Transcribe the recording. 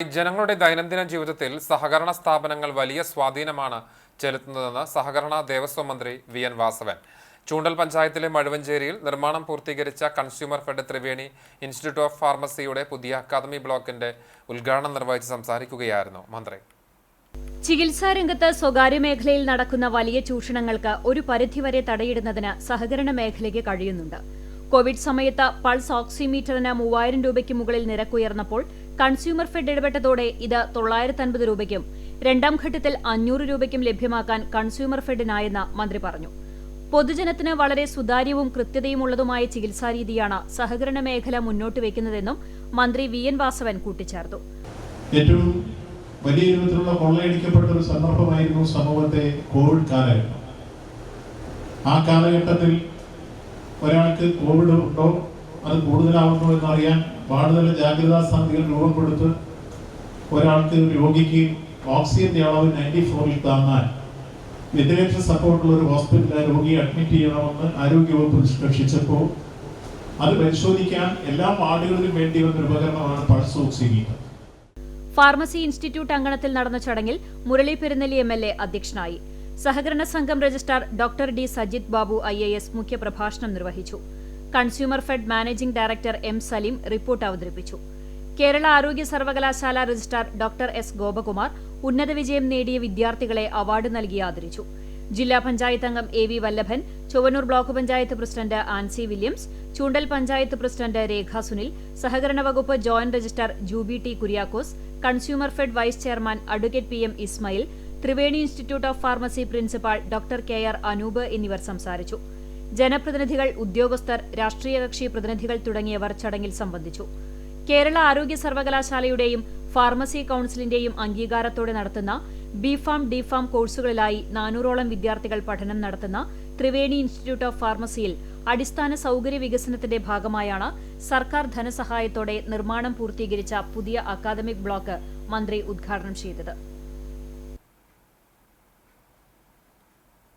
ജനങ്ങളുടെ ദൈനംദിന ജീവിതത്തിൽ സഹകരണ സ്ഥാപനങ്ങൾ വലിയ സ്വാധീനമാണ് ചെലുത്തുന്നതെന്ന് സഹകരണ ദേവസ്വം മന്ത്രി വി എൻ വാസവൻ. ചൂണ്ടൽ പഞ്ചായത്തിലെ മഴുവഞ്ചേരിയിൽ നിർമ്മാണം പൂർത്തീകരിച്ച consumer fed Triveni institute of ഫാർമസിയുടെ പുതിയ അക്കാദമി ബ്ലോക്കിന്റെ ഉദ്ഘാടനം നിർവഹിച്ച് സംസാരിക്കുകയായിരുന്നു മന്ത്രി. ചികിത്സാ രംഗത്ത് സ്വകാര്യ മേഖലയിൽ നടക്കുന്ന വലിയ ചൂഷണങ്ങൾക്ക് ഒരു പരിധിവരെ തടയിടുന്നതിന് സഹകരണ മേഖലയ്ക്ക് കഴിയുന്നുണ്ട്. കോവിഡ് സമയത്ത് പൾസ് ഓക്സിമീറ്ററിന് മൂവായിരം രൂപയ്ക്ക് മുകളിൽ നിരക്കുയർന്നപ്പോൾ കൺസ്യൂമർ ഫെഡ് ഇടപെട്ടതോടെ ഇത് തൊള്ളായിരത്തി രൂപയ്ക്കും രണ്ടാം ഘട്ടത്തിൽ അഞ്ഞൂറ് രൂപയ്ക്കും ലഭ്യമാക്കാൻ കൺസ്യൂമർ ഫെഡിനായെന്ന് മന്ത്രി പറഞ്ഞു. പൊതുജനത്തിന് വളരെ സുതാര്യവും കൃത്യതയുമുള്ളതുമായ ചികിത്സാരീതിയാണ് സഹകരണ മേഖല മുന്നോട്ട് വയ്ക്കുന്നതെന്നും മന്ത്രി വി എൻ വാസവൻ കൂട്ടിച്ചേർത്തു. ഏറ്റവും വലിയ രൂപത്തിലുള്ള കൊള്ളയടിക്കപ്പെട്ട ഒരു സന്ദർഭമായിരുന്നു സമൂഹത്തെ കോവിഡ് കാലഘട്ടം. ആ കാലഘട്ടത്തിൽ ഒരാൾക്ക് കോവിഡ് ഉണ്ടോ? അത് കൂടുതലാവുന്നു എന്നറിയാൻ പാടുതല ജാഗ്രതാ സമിതികൾ രൂപം കൊടുത്ത് ഒരാൾക്ക് രോഗിക്ക് ഓക്സിജന്റെ അളവ് നയന്റി ഫോറിൽ താങ്ങാൻ. വെന്റിലേറ്റർ സപ്പോർട്ടുള്ള ഒരു ഹോസ്പിറ്റലിൽ രോഗിയെ അഡ്മിറ്റ് ചെയ്യണമെന്ന് ആരോഗ്യവകുപ്പ് നിഷ്കർഷിച്ചപ്പോൾ അത് പരിശോധിക്കാൻ എല്ലാ വാർഡുകളിലും വേണ്ടി വന്ന ഉപകരണമാണ് പൾസ് ഓക്സിമീറ്റർ ഫാർമസി ഇൻസ്റ്റിറ്റ്യൂട്ട് അങ്കണത്തിൽ നടന്ന ചടങ്ങിൽ Murali Perunnali M L A അധ്യക്ഷനായി. സഹകരണ സംഘം registrar doctor D Sajith Babu I A S മുഖ്യപ്രഭാഷണം നിർവഹിച്ചു. Consumer fed managing director M Salim report അവതരിപ്പിച്ചു. കേരള ആരോഗ്യ സർവകലാശാല രജിസ്ട്രാർ ഡോക്ടർ എസ് ഗോപകുമാർ ഉന്നത വിജയം നേടിയ വിദ്യാർത്ഥികളെ അവാർഡ് നൽകി ആദരിച്ചു. ജില്ലാ പഞ്ചായത്ത് അംഗം A V Vallabhan Chowannur block panchayat president Ancy Williams Choondal panchayat president Rekha Sunil സഹകരണ വകുപ്പ് joint registrar Juby T Kuriakose consumer fed vice chairman advocate P M Ismail Triveni institute of pharmacy principal doctor K R Anoop എന്നിവർ സംസാരിച്ചു. ജനപ്രതിനിധികൾ ഉദ്യോഗസ്ഥർ രാഷ്ട്രീയ കക്ഷി പ്രതിനിധികൾ തുടങ്ങിയവർ ചടങ്ങിൽ സംബന്ധിച്ചു. കേരള ആരോഗ്യ സർവകലാശാലയുടെയും ഫാർമസി കൌൺസിലിന്റെയും അംഗീകാരത്തോടെ നടത്തുന്ന ബിഫാം ഡിഫാം കോഴ്സുകളിലായി നാനൂറോളം വിദ്യാർത്ഥികൾ പഠനം നടത്തുന്ന ത്രിവേണി ഇൻസ്റ്റിറ്റ്യൂട്ട് ഓഫ് ഫാർമസിയിൽ അടിസ്ഥാന സൌകര്യ വികസനത്തിന്റെ ഭാഗമായാണ് സർക്കാർ ധനസഹായത്തോടെ നിർമ്മാണം പൂർത്തീകരിച്ച പുതിയ അക്കാദമിക് ബ്ലോക്ക് മന്ത്രി ഉദ്ഘാടനം ചെയ്തത്.